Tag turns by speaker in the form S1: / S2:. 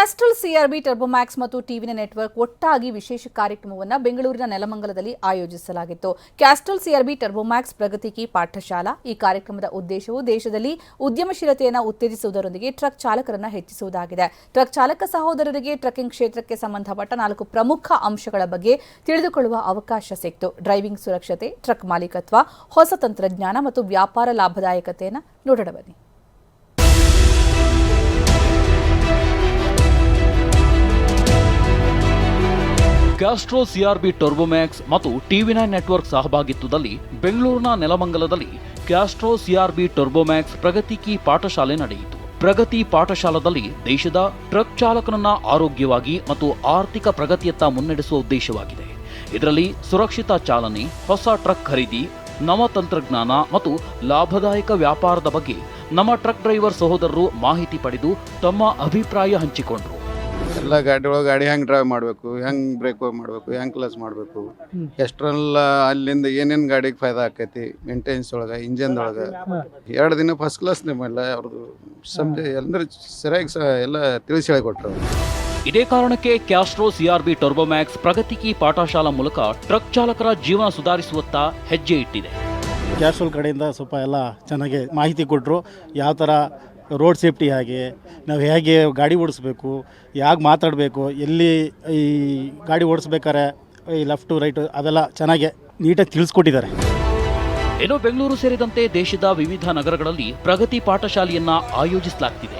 S1: ಕ್ಯಾಸ್ಟ್ರಲ್ ಸಿಆರ್ಬಿ ಟರ್ಬೋಮ್ಯಾಕ್ಸ್ ಮತ್ತು ಟಿವಿನ ನೆಟ್ವರ್ಕ್ ಒಟ್ಟಾಗಿ ವಿಶೇಷ ಕಾರ್ಯಕ್ರಮವನ್ನು ಬೆಂಗಳೂರಿನ ನೆಲಮಂಗಲದಲ್ಲಿ ಆಯೋಜಿಸಲಾಗಿತ್ತು. ಕ್ಯಾಸ್ಟ್ರಲ್ ಸಿಆರ್ಬಿ ಟರ್ಬೋಮ್ಯಾಕ್ಸ್ ಪ್ರಗತಿ ಕಿ ಪಾಠಶಾಲಾ. ಈ ಕಾರ್ಯಕ್ರಮದ ಉದ್ದೇಶವು ದೇಶದಲ್ಲಿ ಉದ್ಯಮಶೀಲತೆಯನ್ನು ಉತ್ತೇಜಿಸುವುದರೊಂದಿಗೆ ಟ್ರಕ್ ಚಾಲಕರನ್ನು ಹೆಚ್ಚಿಸುವುದಾಗಿದೆ. ಟ್ರಕ್ ಚಾಲಕ ಸಹೋದರರಿಗೆ ಟ್ರಕ್ಕಿಂಗ್ ಕ್ಷೇತ್ರಕ್ಕೆ ಸಂಬಂಧಪಟ್ಟ ನಾಲ್ಕು ಪ್ರಮುಖ ಅಂಶಗಳ ಬಗ್ಗೆ ತಿಳಿದುಕೊಳ್ಳುವ ಅವಕಾಶ ಸಿಕ್ತು. ಡ್ರೈವಿಂಗ್ ಸುರಕ್ಷತೆ ಟ್ರಕ್ ಮಾಲೀಕತ್ವ, ಹೊಸ ತಂತ್ರಜ್ಞಾನ ಮತ್ತು ವ್ಯಾಪಾರ ಲಾಭದಾಯಕತೆಯನ್ನು ನೋಡೋಣ ಬನ್ನಿ.
S2: ಕ್ಯಾಸ್ಟ್ರೋ ಸಿಆರ್ಬಿ ಟರ್ಬೋಮ್ಯಾಕ್ಸ್ ಮತ್ತು ಟಿವಿ ನೈನ್ ನೆಟ್ವರ್ಕ್ ಸಹಭಾಗಿತ್ವದಲ್ಲಿ ಬೆಂಗಳೂರಿನ ನೆಲಮಂಗಲದಲ್ಲಿ ಕ್ಯಾಸ್ಟ್ರೋ ಸಿಆರ್ಬಿ ಟರ್ಬೋಮ್ಯಾಕ್ಸ್ ಪ್ರಗತಿ ಕಿ ಪಾಠಶಾಲೆ ನಡೆಯಿತು. ಪ್ರಗತಿ ಪಾಠಶಾಲದಲ್ಲಿ ದೇಶದ ಟ್ರಕ್ ಚಾಲಕನನ್ನ ಆರೋಗ್ಯವಾಗಿ ಮತ್ತು ಆರ್ಥಿಕ ಪ್ರಗತಿಯತ್ತ ಮುನ್ನಡೆಸುವ ಉದ್ದೇಶವಾಗಿದೆ. ಇದರಲ್ಲಿ ಸುರಕ್ಷಿತ ಚಾಲನೆ, ಹೊಸ ಟ್ರಕ್ ಖರೀದಿ, ನವ ತಂತ್ರಜ್ಞಾನ ಮತ್ತು ಲಾಭದಾಯಕ ವ್ಯಾಪಾರದ ಬಗ್ಗೆ ನಮ್ಮ ಟ್ರಕ್ ಡ್ರೈವರ್ ಸಹೋದರರು ಮಾಹಿತಿ ಪಡೆದು ತಮ್ಮ ಅಭಿಪ್ರಾಯ ಹಂಚಿಕೊಂಡರು.
S3: ಎಲ್ಲ ಗಾಡಿ ಒಳಗೆ ಗಾಡಿ ಹೆಂಗೆ ಡ್ರೈವ್ ಮಾಡಬೇಕು ಹೆಂಗೆ ಬ್ರೇಕ್ ಮಾಡಬೇಕು ಹೆಂಗೆ ಕ್ಲಸ್ ಮಾಡಬೇಕು. ಎಷ್ಟರಲ್ಲ ಅಲ್ಲಿಂದ ಏನೇನು ಗಾಡಿಗೆ ಫಾಯ್ದಾ ಆಕೈತಿ ಮೇಂಟೆನೆನ್ಸ್ ಒಳಗೆ ಇಂಜನ್ದೊಳಗೆ ಎರಡು ದಿನ ಫಸ್ಟ್ ಕ್ಲಾಸ್ ನಿಮ್ಮೆಲ್ಲ ಅವ್ರದ್ದು ಸಂಜೆ ಎಲ್ಲರೂ ಸರಿಯಾಗಿ ಸ ಎಲ್ಲ ತಿಳಿಸಿ ಹೇಳಿಕೊಟ್ರು. ಅವ್ರು.
S2: ಇದೇ ಕಾರಣಕ್ಕೆ ಕ್ಯಾಸ್ಟ್ರೋ ಸಿಆರ್ಬಿ ಟರ್ಬೋಮ್ಯಾಕ್ಸ್ ಪ್ರಗತಿ ಕಿ ಪಾಠಶಾಲಾ ಮೂಲಕ ಟ್ರಕ್ ಚಾಲಕರ ಜೀವನ ಸುಧಾರಿಸುವತ್ತ ಹೆಜ್ಜೆ ಇಟ್ಟಿದೆ.
S4: ಕ್ಯಾಸ್ಟ್ರೋಲ್ ಕಡೆಯಿಂದ ಸ್ವಲ್ಪ ಎಲ್ಲ ಚೆನ್ನಾಗಿ ಮಾಹಿತಿ ಕೊಟ್ಟರು ಯಾವ ಥರ ರೋಡ್ ಸೇಫ್ಟಿ ಹೇಗೆ, ನಾವು ಹೇಗೆ ಗಾಡಿ ಓಡಿಸ್ಬೇಕು ಹೇಗೆ ಮಾತಾಡಬೇಕು, ಎಲ್ಲಿ ಈ ಗಾಡಿ ಓಡಿಸ್ಬೇಕಾರೆ ಈ ಲೆಫ್ಟು ರೈಟು ಅದೆಲ್ಲ ಚೆನ್ನಾಗಿ ನೀಟಾಗಿ ತಿಳಿಸ್ಕೊಟ್ಟಿದ್ದಾರೆ.
S2: ಇನ್ನು ಬೆಂಗಳೂರು ಸೇರಿದಂತೆ ದೇಶದ ವಿವಿಧ ನಗರಗಳಲ್ಲಿ ಪ್ರಗತಿ ಪಾಠಶಾಲೆಯನ್ನ ಆಯೋಜಿಸಲಾಗ್ತಿದೆ.